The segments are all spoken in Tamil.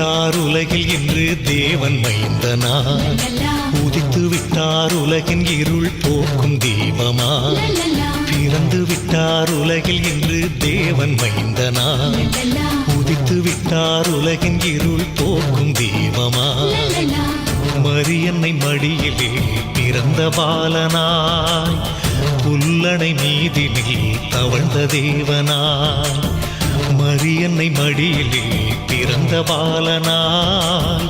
விட்டார் உலகில் இன்று தேவன் மைந்தனா. உதித்து விட்டார் உலகின் இருள் போக்கும் தீபமா. பிறந்து விட்டார் உலகில் இன்று தேவன் மைந்தனா. உதித்து விட்டார் உலகின் இருள் போக்கும் தீபமா. மரியன்னை மடியிலே பிறந்த பாலனாய். புல்லனை மீதினில் தவழ்ந்த தேவனாய். மரியன்னை மடியிலே பிறந்த பாலனாய்.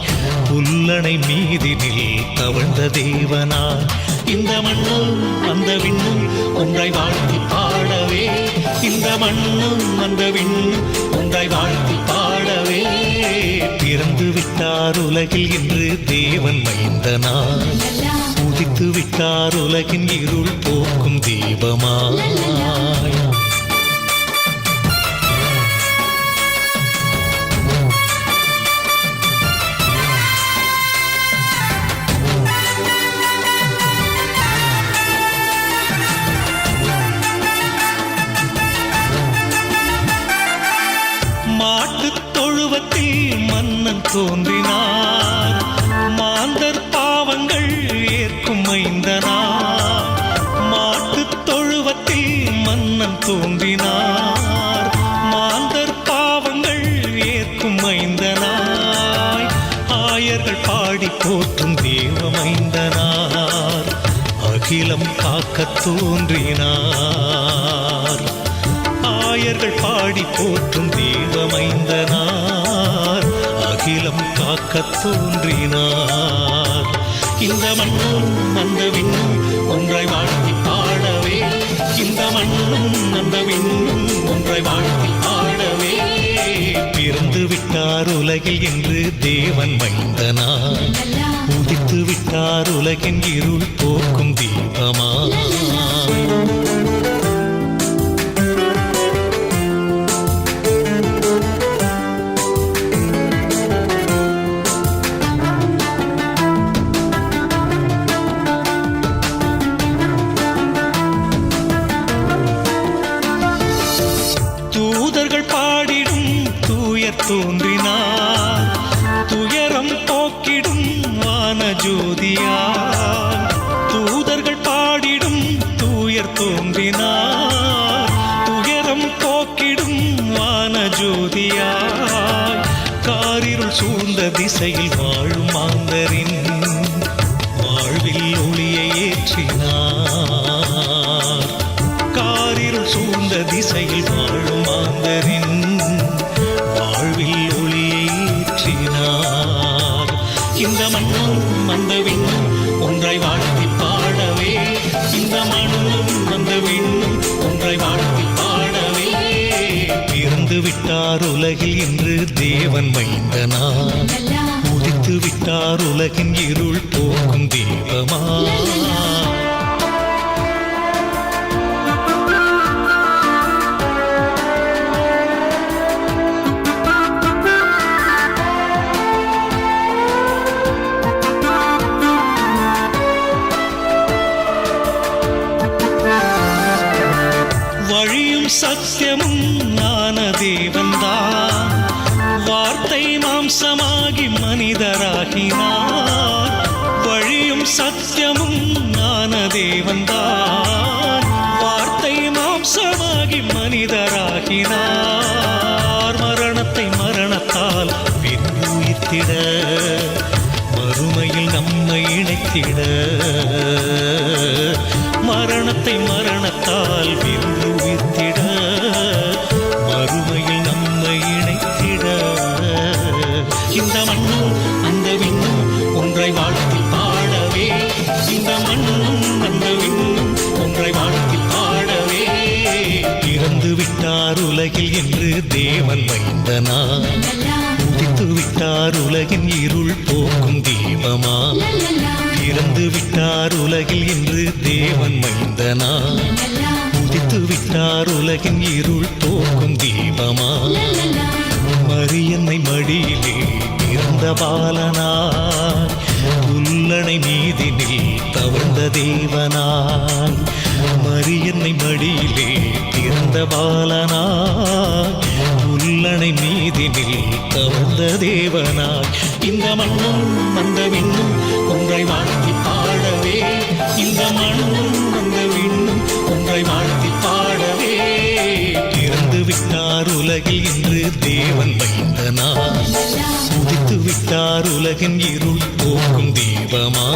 புல்லணை மீதினில் தவழ்ந்த தேவனாய். இந்த மண்ணும் அந்த விண்ணும் ஒன்றை வாழ்த்தி பாடவே. இந்த மண்ணும் அந்த விண்ணும் ஒன்றை வாழ்த்தி பாடவே. பிறந்து விட்டார் உலகில் இன்று தேவன் மைந்தனாய். உதித்து விட்டார் உலகின் இருள் போக்கும் தீபமாய் மன்னன் தோன்றினார். மாந்தர் பாவங்கள் ஏற்கும் மைந்தனார். மாட்டு தொழுவத்தில் மன்னன் தோன்றினார். மாந்தர் பாவங்கள் ஏற்கும் மைந்தனாய். ஆயர்கள் பாடி போற்றும் தேவமைந்தனார் அகிலம் காக்க தோன்றினார். ஆயர்கள் பாடி போற்றும் தேவமைந்தனார் அகிலம் காக்க தோன்றினார். இந்த மண்ணும் அந்த விண்ணும் ஒன்றை வாழ்த்தி பாடவே. இந்த மண்ணும் அந்த விண்ணும் ஒன்றை வாழ்த்தி பாடவே. பிறந்து விட்டார் உலகில் என்று தேவன் மைந்தனா. உதித்து விட்டார் உலகின் இருள் போக்கும் தீபமா. தோன்றினார் துயரம் போக்கிடும் வான ஜோதியார் தூதர்கள் பாடிடும் தூயர் தோன்றினார் துயரம் போக்கிடும் வான ஜோதியார் காரிருள் சூழ்ந்த திசையில் வாழும் மாந்தரின் வாழ்வில் ஒளியை ஏற்றினார். காரிருள் சூழ்ந்த திசையில் வாழும் மாந்தரின் அந்த விண்ணும் ஒன்றை வாழ்த்தி பாடவே இந்த மண்ணும் வாழ்த்தி பாடவே. பிறந்து விட்டார் உலகில் இன்று தேவன் மைந்தனார் உதித்து விட்டார் உலகின் இருள் போக்கும் தீபமா. சத்தியமும் ஞான தேவன்தான் வார்த்தை மாம்சமாகி மனிதராகினார். மரணத்தை மரணத்தால் விண்ணுயிர்த்திட மறுமையில் நம்மை இணைத்திட. விட்டார் உலகின் இருள் போக்கும் தீபமா? இறந்து விட்டார் உலகில் இன்று தேவன் மைந்தனா? உதித்து விட்டார் உலகின் இருள் போக்கும் தீபமா? மரியன்னை மடியிலே பிறந்த பாலனா? உள்ளனை மீதினில் தவழ்ந்த தேவனாய் மரியன்னை மடியிலே பிறந்த பாலனாய் மல்லனை மீதினில் தவந்த தேவனாய் இந்த மண்ணும் அந்த விண்ணும் ஒன்றை வாழ்த்தி பாடவே. இந்த மண்ணும் அந்த விண்ணும் ஒன்றை வாழ்த்தி பாடவே. இறந்து விட்டார் உலகில் இன்று தேவன் வைத்தனா உதித்து விட்டார் உலகின் இருள் போக்கும் தெய்வமா